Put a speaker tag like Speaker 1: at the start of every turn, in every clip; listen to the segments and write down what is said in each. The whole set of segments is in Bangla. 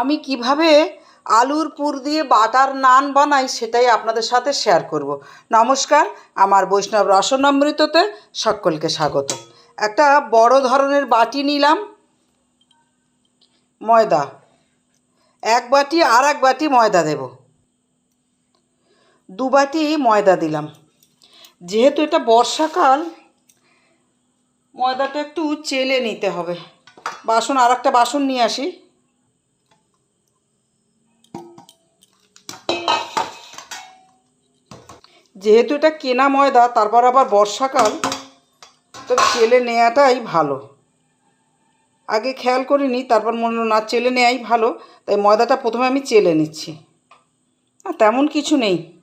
Speaker 1: আমি কীভাবে আলুর পুর দিয়ে বাটার নান বানাই সেটাই আপনাদের সাথে শেয়ার করব। নমস্কার, আমার বৈষ্ণব রসনামৃততে সকলকে স্বাগত। একটা বড় ধরনের বাটি নিলাম। ময়দা। এক বাটি আর এক বাটি ময়দা দেব। দু বাটি ময়দা দিলাম। যেহেতু এটা বর্ষাকাল, ময়দাটা একটু চেলে নিতে হবে। বাসন আর একটা বাসন নিয়ে আসি। যেহেতু এটা কেনা ময়দা, তারপর আবার বর্ষাকাল, তো চেলে নেওয়াটাই ভালো। আগে খেয়াল করিনি, তারপর মনে হলো না, চেলে নেওয়াই ভালো, তাই ময়দাটা প্রথমে আমি চেলে নিচ্ছি। আর তেমন কিছু নেই।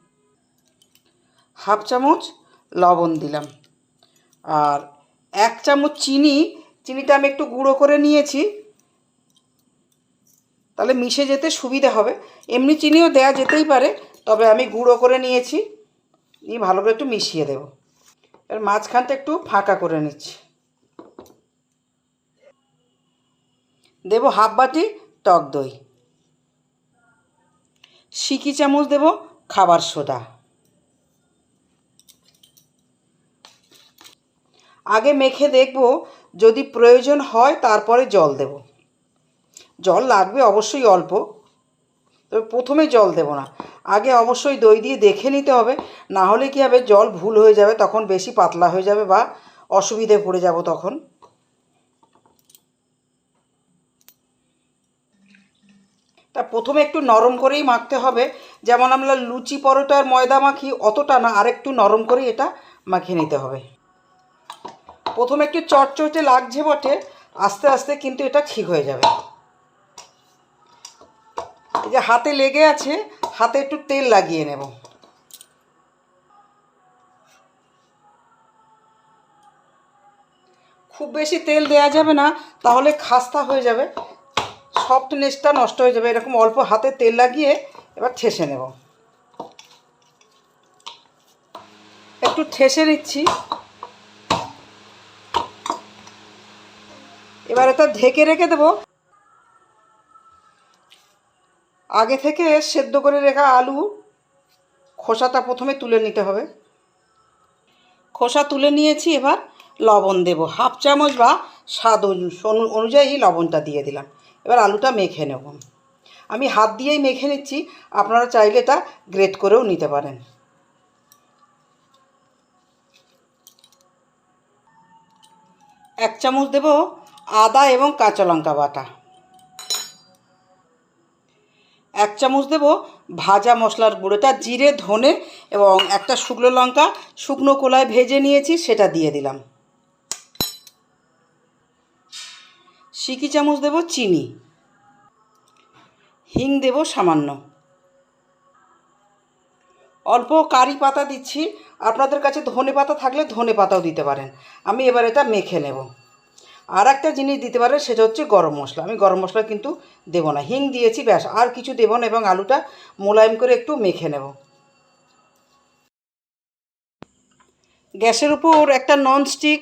Speaker 1: হাফ চামচ লবণ দিলাম। আর এক চামচ চিনি, চিনিটা আমি একটু গুঁড়ো করে নিয়েছি। তাহলে মিশে যেতে সুবিধা হবে। এমনি চিনিও দেয়া যেতেই পারে, তবে আমি গুঁড়ো করে নিয়েছি। নিয়ে ভালো করে একটু মিশিয়ে দেব। এবার মাঝখানটা একটু ফাঁকা করে নিচ্ছি। দেব হাফ বাটি টক দই। সিকি চামচ দেব? খাবার সোডা। আগে মেখে দেখব যদি প্রয়োজন হয় তারপরে জল দেব। জল লাগবে অবশ্যই অল্প। তবে প্রথমে জল দেব না। আগে অবশ্যই দই দিয়ে দেখে নিতে হবে, না হলে কী হবে, জল ভুল হয়ে যাবে, তখন বেশি পাতলা হয়ে যাবে বা অসুবিধে পড়ে যাব তখন। তা প্রথমে একটু নরম করেই মাখতে হবে, যেমন আমরা লুচি পরোটার ময়দা মাখি অতটা না আর একটু নরম করেই এটা মাখিয়ে নিতে হবে। প্রথমে একটু চটচটে লাগছে বটে, আস্তে আস্তে কিন্তু এটা ঠিক হয়ে যাবে। যে হাতে লেগে আছে, হাতে একটু তেল লাগিয়ে নেব। খুব বেশি তেল দেওয়া যাবে না, তাহলে খাস্তা হয়ে যাবে, সফটনেসটা নষ্ট হয়ে যাবে, এরকম অল্প হাতে তেল লাগিয়ে এবার ঠেসে নেব। একটু ঠেসে নিচ্ছি। এবার এটা ঢেকে রেখে দেবো। আগে থেকে সেদ্ধ করে রেখা আলু খোসাটা প্রথমে তুলে নিতে হবে। খোসা তুলে নিয়েছি, এবার লবণ দেব। হাফ চামচ বা স্বাদ অনু- অনুযায়ী লবণটা দিয়ে দিলাম। এবার আলুটা মেখে নেব। আমি হাত দিয়েই মেখে নিচ্ছি, আপনারা চাইলে এটা গ্রেট করেও নিতে পারেন। এক চামচ দেব আদা এবং কাঁচা লঙ্কা বাটা। এক চামচ দেব ভাজা মশলার গুঁড়োটা, জিরে, ধনে এবং একটা শুকনো লঙ্কা, শুকনো কলায় ভেজে নিয়েছি, সেটা দিয়ে দিলাম। সিকি চামচ দেব চিনি। হিং দেব সামান্য। অল্প কারি পাতা দিচ্ছি। আপনাদের কাছে ধনে পাতা থাকলে ধনে পাতাও দিতে পারেন। আমি এবার এটা মেখে নেব। আর একটা জিনিস দিতে পারে, সেটা হচ্ছে গরম মশলা। আমি গরম মশলা কিন্তু দেবো না। হিং দিয়েছি, ব্যাস, আর কিছু দেবো না এবং আলুটা মোলায়েম করে একটু মেখে নেব। গ্যাসের উপর একটা ননস্টিক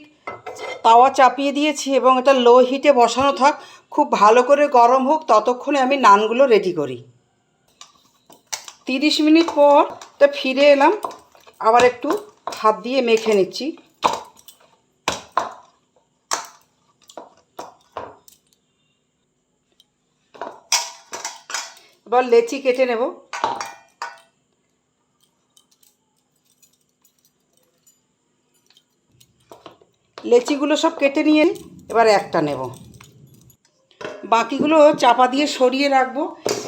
Speaker 1: তাওয়া চাপিয়ে দিয়েছি এবং এটা লো হিটে বসানো থাক। খুব ভালো করে গরম হোক, ততক্ষণে আমি নানগুলো রেডি করি। তিরিশ মিনিট পর তা ফিরে এলাম। আবার একটু হাত দিয়ে মেখে নিচ্ছি। এবার লেচি কেটে নেব। লেচিগুলো সব কেটে নিয়ে এবার একটা নেব। বাকিগুলো চাপা দিয়ে সরিয়ে রাখব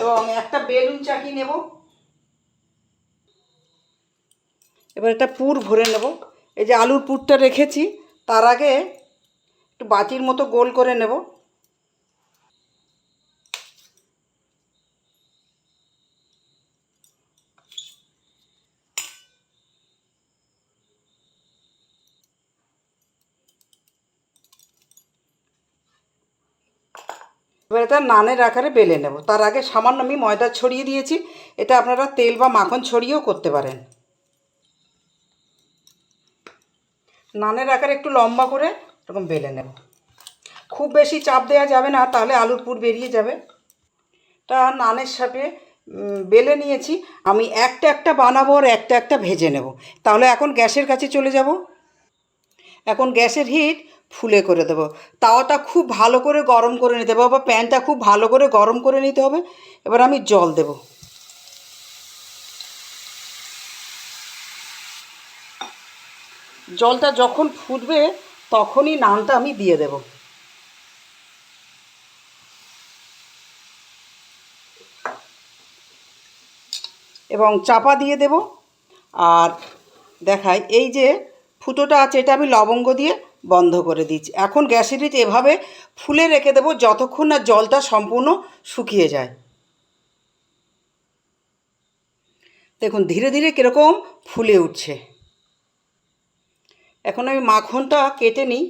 Speaker 1: এবং একটা বেলুন চাকি নেব। এবার একটা পুর ভরে নেব। এই যে আলুর পুরটা রেখেছি, তার আগে একটু বাটির মতো গোল করে নেব। এটা নানের আকারে বেলে নেব। তার আগে সামান্য আমি ময়দা ছড়িয়ে দিয়েছি। এটা আপনারা তেল বা মাখন ছড়িয়েও করতে পারেন। নানের আকারে একটু লম্বা করে এরকম বেলে নেব। খুব বেশি চাপ দেওয়া যাবে না, তাহলে আলুর পুর বেরিয়ে যাবে। তা নানের সাথে বেলে নিয়েছি। আমি একটা একটা বানাবো আর একটা একটা ভেজে নেব। তাহলে এখন গ্যাসের কাছে চলে যাব। এখন গ্যাসের হিট ফুলে করে দেবো। তাওয়াটা খুব ভালো করে গরম করে নিতে হবে বা প্যানটা খুব ভালো করে গরম করে নিতে হবে। এবার আমি জল দেব। জলটা যখন ফুটবে তখনই নানটা আমি দিয়ে দেবো। এবং চাপা দিয়ে দেব। আর দেখাই, এই যে ফুটোটা আছে, এটা আমি লবঙ্গ দিয়ে বন্ধ করে দিচ্ছি। এখন গ্যাসের হিট এভাবে ফুলে রেখে দেবো যতক্ষণ না জলটা সম্পূর্ণ শুকিয়ে যায়। দেখুন, ধীরে ধীরে কীরকম ফুলে উঠছে। এখন আমি মাখনটা কেটে নিই।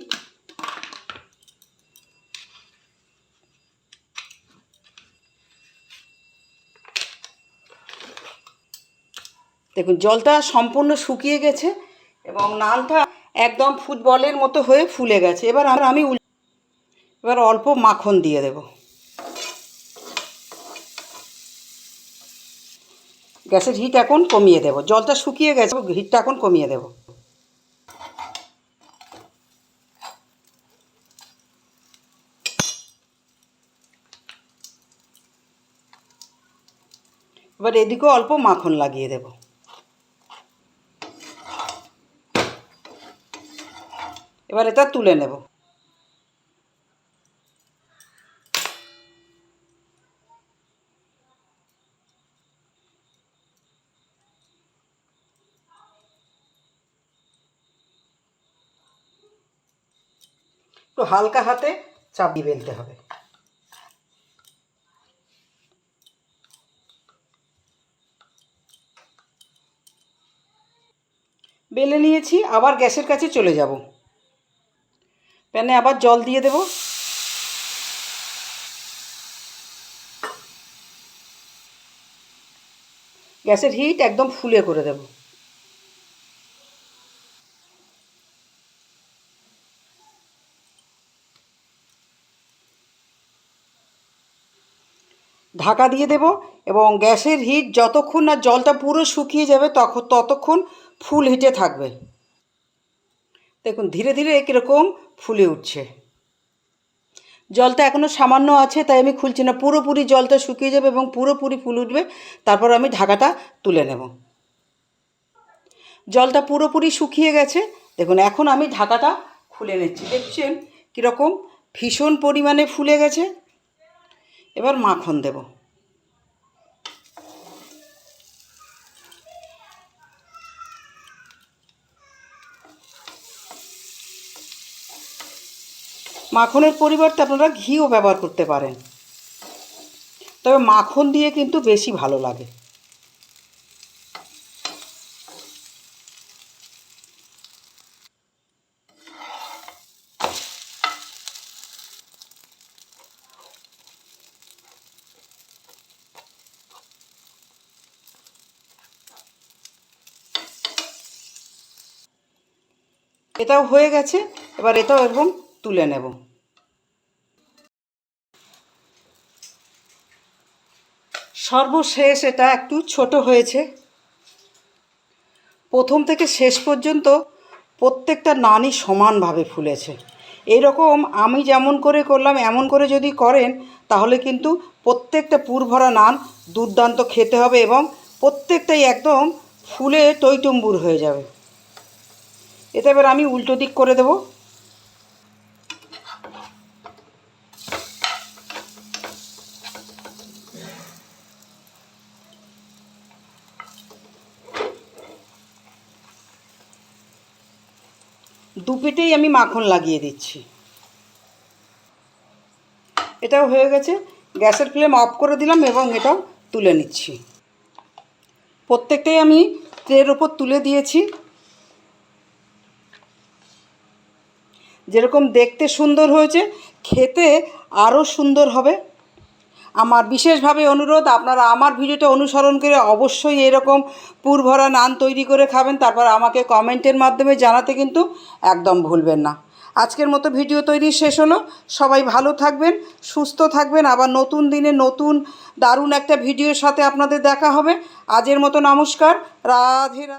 Speaker 1: দেখুন, জলটা সম্পূর্ণ শুকিয়ে গেছে। এবং নানটা একদম ফুটবলের মতো হয়ে ফুলে গেছে। এবার আমি এবার অল্প মাখন দিয়ে দেব। গ্যাসের হিট এখন কমিয়ে দেব। জলটা শুকিয়ে গেছে, হিটটা এখন কমিয়ে দেব। এবার এদিকেও অল্প মাখন লাগিয়ে দেব। এবার এটা তুলে নেব। একটু হালকা হাতে চাপ বেলতে হবে। বেলে নিয়েছি, আবার গ্যাসের কাছে চলে যাব। প্যানে আবার জল দিয়ে দেব। গ্যাসের হিট একদম ফুলে করে দেব। ঢাকা দিয়ে দেব এবং গ্যাসের হিট যতক্ষণ না জলটা পুরো শুকিয়ে যাবে তখন ততক্ষণ ফুল হিটে থাকবে। দেখুন, ধীরে ধীরে কীরকম ফুলে উঠছে। জলটা এখনও সামান্য আছে, তাই আমি খুলছি না। পুরোপুরি জলটা শুকিয়ে যাবে এবং পুরোপুরি ফুল উঠবে, তারপর আমি ঢাকাটা তুলে নেব। জলটা পুরোপুরি শুকিয়ে গেছে। দেখুন, এখন আমি ঢাকাটা খুলে নিচ্ছি। দেখছেন কীরকম ভীষণ পরিমাণে ফুলে গেছে। এবার মাখন দেব। মাখনের পরিবর্তে আপনারা ঘিও ব্যবহার করতে পারেন। তবে মাখন দিয়ে কিন্তু বেশি ভালো লাগে। এটাও হয়ে গেছে। এবার এটাও এরকম তুলে নেব। সর্বশেষ এটা একটু ছোট হয়েছে। প্রথম থেকে শেষ পর্যন্ত প্রত্যেকটা নানই সমানভাবে ফুলেছে। এরকম আমি যেমন করে করলাম, এমন করে যদি করেন, তাহলে কিন্তু প্রত্যেকটা পুরভরা নান দুর্দান্ত খেতে হবে এবং প্রত্যেকটাই একদম ফুলে টইটুম্বুর হয়ে যাবে। এতে এবার আমি উল্টো দিক করে দেব। দুপিটেই আমি মাখন লাগিয়ে দিচ্ছি। এটাও হয়ে গেছে। গ্যাসের ফ্লেম অফ করে দিলাম এবং এটাও তুলে নিচ্ছি। প্রত্যেকটাই আমি ট্রের ওপর তুলে দিয়েছি। যেরকম দেখতে সুন্দর হয়েছে, খেতে আরও সুন্দর হবে। আমার বিশেষভাবে অনুরোধ, আপনারা আমার ভিডিওটা অনুসরণ করে অবশ্যই এরকম পুরভরা নান তৈরি করে খাবেন। তারপর আমাকে কমেন্টের মাধ্যমে জানাতে কিন্তু একদম ভুলবেন না। আজকের মতো ভিডিও তৈরি শেষ হলো। সবাই ভালো থাকবেন, সুস্থ থাকবেন। আবার নতুন দিনে নতুন দারুণ একটা ভিডিওর সাথে আপনাদের দেখা হবে। আজের মতো নমস্কার। রাধে